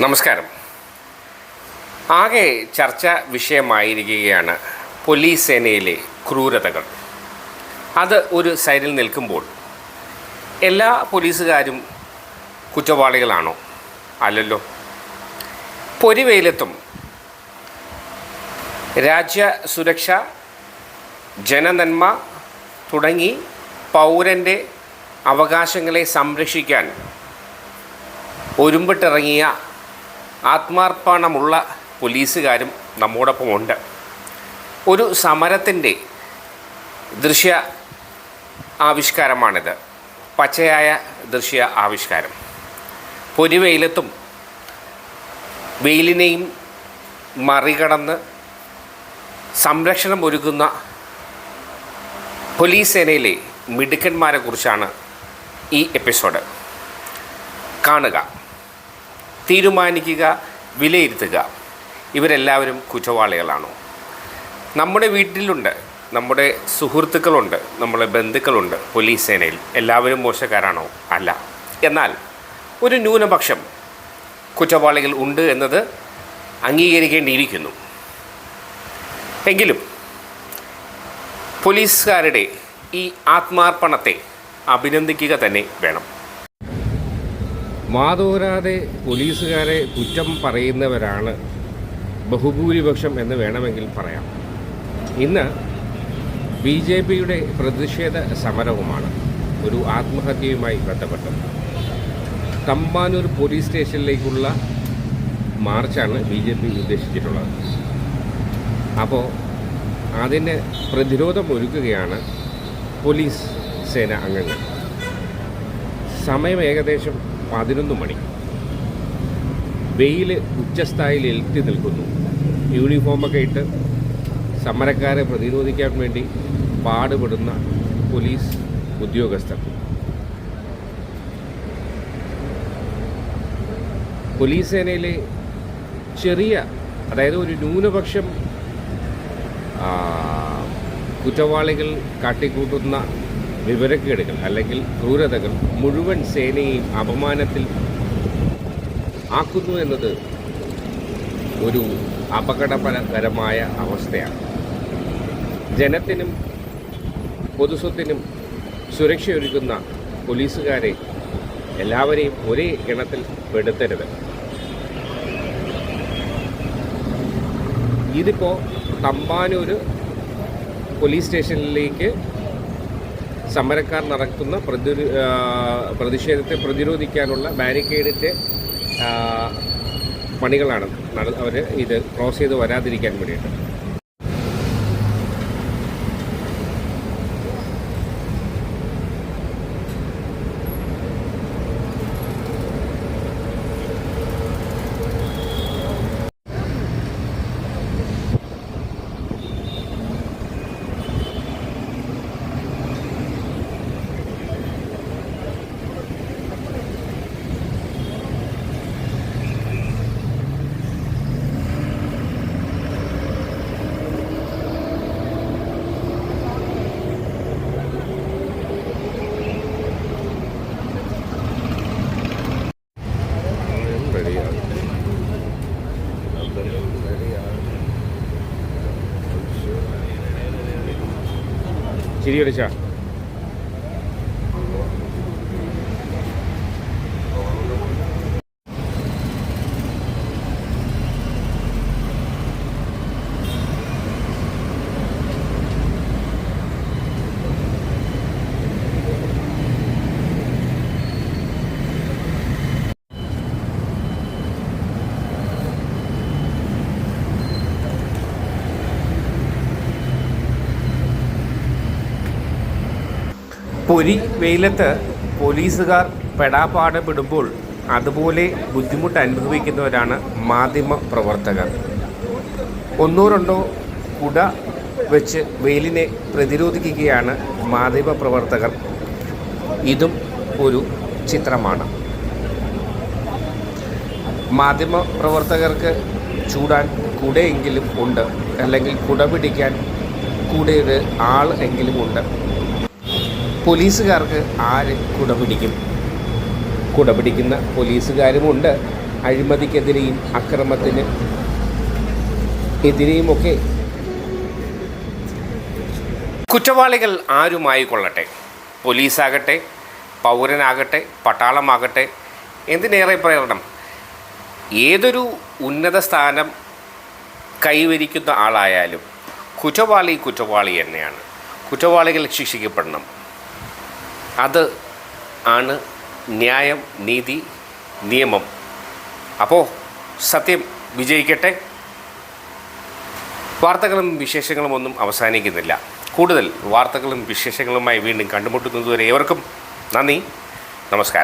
നമസ്കാരം. ആകെ ചർച്ച വിഷയമായിരിക്കുകയാണ് പോലീസ് സേനയിലെ ക്രൂരതകൾ. അത് ഒരു സൈഡിൽ നിൽക്കുമ്പോൾ എല്ലാ പോലീസുകാരും കുറ്റവാളികളാണോ? അല്ലല്ലോ. പൊരിവെയിലത്തും രാജ്യ സുരക്ഷ ജനനന്മ തുടങ്ങി പൗരന്റെ അവകാശങ്ങളെ സംരക്ഷിക്കാൻ ഒരുമ്പിട്ടിറങ്ങിയ ആത്മാർപ്പണമുള്ള പോലീസുകാരും നമ്മോടൊപ്പമുണ്ട്. ഒരു സമരത്തിന്റെ ദൃശ്യ ആവിഷ്കാരമാണിത്. പച്ചയായ ദൃശ്യ ആവിഷ്കാരം. പൊരിവെയിലത്തും വെയിലിനെയും മറികടന്ന് സംരക്ഷണം ഒരുക്കുന്ന പോലീസ് സേനയിലെ മിടുക്കന്മാരെ കുറിച്ചാണ് ഈ എപ്പിസോഡ്. കാണുക. തീരുമാനിക്കുക വിലയിരുത്തുക. ഇവരെല്ലാവരും കുറ്റവാളികളാണോ. നമ്മുടെ വീട്ടിലുണ്ട് നമ്മുടെ സുഹൃത്തുക്കളുണ്ട് നമ്മുടെ ബന്ധുക്കളുണ്ട് പോലീസ് സേനയിൽ. എല്ലാവരും മോശക്കാരാണോ? അല്ല. എന്നാൽ ഒരു ന്യൂനപക്ഷം കുറ്റവാളികൾ ഉണ്ട് എന്നത് അംഗീകരിക്കേണ്ടിയിരിക്കുന്നു. എങ്കിലും പോലീസുകാരുടെ ഈ ആത്മാർപ്പണത്തെ അഭിനന്ദിക്കുക തന്നെ വേണം. മാതോരാതെ പോലീസുകാരെ കുറ്റം പറയുന്നവരാണ് ബഹുഭൂരിപക്ഷം എന്ന് വേണമെങ്കിൽ പറയാം. ഇന്ന് ബി ജെ പിയുടെ പ്രതിഷേധ സമരവുമാണ് ഒരു ആത്മഹത്യയുമായി ബന്ധപ്പെട്ടത്. തമ്പാനൂർ പോലീസ് സ്റ്റേഷനിലേക്കുള്ള മാർച്ചാണ് ബി ജെ പി ഉദ്ദേശിച്ചിട്ടുള്ളത്. അപ്പോൾ അതിന് പ്രതിരോധം ഒരുക്കുകയാണ് പോലീസ് സേന അംഗങ്ങൾ. സമയം ഏകദേശം പതിനൊന്ന് മണി. വെയിൽ ഉച്ചസ്ഥായിൽ എത്തി നിൽക്കുന്നു. യൂണിഫോമൊക്കെ ഇട്ട് സമരക്കാരെ പ്രതിരോധിക്കാൻ വേണ്ടി പാടുപെടുന്ന പോലീസ് ഉദ്യോഗസ്ഥർ. പോലീസ് സേനയിലെ ചെറിയ അതായത് ഒരു ന്യൂനപക്ഷം കുറ്റവാളികൾ കാട്ടിക്കൂട്ടുന്ന വിവരക്കേടുകൾ അല്ലെങ്കിൽ ക്രൂരതകൾ മുഴുവൻ സേനയെയും അപമാനത്തിൽ ആക്കുന്നു എന്നത് ഒരു അപകടകരമായ അവസ്ഥയാണ്. ജനത്തിനും പൊതുസ്വത്തിനും സുരക്ഷയൊരുക്കുന്ന പോലീസുകാരെ എല്ലാവരെയും ഒരേ ഗണത്തിൽ പെടുത്തരുത്. ഇതിപ്പോൾ തമ്പാനൂർ പോലീസ് സ്റ്റേഷനിലേക്ക് സമരക്കാർ നടത്തുന്ന പ്രതി പ്രതിഷേധത്തെ പ്രതിരോധിക്കാനുള്ള ബാരിക്കേഡിന്റെ പണികളാണ് അവർ ഇത് ക്രോസ് ചെയ്ത് വരാതിരിക്കാൻ വേണ്ടിയിട്ട്. ചിരി അടിച്ചാ പൊരി വെയിലത്ത് പോലീസുകാർ പെടാപ്പാട് പെടുമ്പോൾ അതുപോലെ ബുദ്ധിമുട്ട് അനുഭവിക്കുന്നവരാണ് മാധ്യമ പ്രവർത്തകർ. ഒന്നോ രണ്ടോ കുട വെച്ച് വെയിലിനെ പ്രതിരോധിക്കുകയാണ് മാധ്യമ പ്രവർത്തകർ. ഇതും ഒരു ചിത്രമാണ്. മാധ്യമ പ്രവർത്തകർക്ക് ചൂടാൻ കുടയെങ്കിലും ഉണ്ട്. അല്ലെങ്കിൽ കുട പിടിക്കാൻ കൂടെ ഒരു ആൾ എങ്കിലും ഉണ്ട്. പോലീസുകാർക്ക് ആര് കുട പിടിക്കും കുട പിടിക്കുന്ന പോലീസുകാരുമുണ്ട്. അഴിമതിക്കെതിരെയും അക്രമത്തിന് എതിരെയുമൊക്കെ. കുറ്റവാളികൾ ആരുമായി കൊള്ളട്ടെ? പോലീസാകട്ടെ പൗരനാകട്ടെ പട്ടാളമാകട്ടെ എന്തിനേറെ പ്രേരണം? ഏതൊരു ഉന്നത സ്ഥാനം കൈവരിക്കുന്ന ആളായാലും കുറ്റവാളി കുറ്റവാളി തന്നെയാണ്. കുറ്റവാളികൾ ശിക്ഷിക്കപ്പെടണം. അത് ആണ് ന്യായം നീതി നിയമം. അപ്പോൾ സത്യം വിജയിക്കട്ടെ. വാർത്തകളും വിശേഷങ്ങളും ഒന്നും അവസാനിക്കുന്നില്ല. കൂടുതൽ വാർത്തകളും വിശേഷങ്ങളുമായി വീണ്ടും കണ്ടുമുട്ടുന്നതുവരെ ഏവർക്കും നന്ദി. നമസ്കാരം.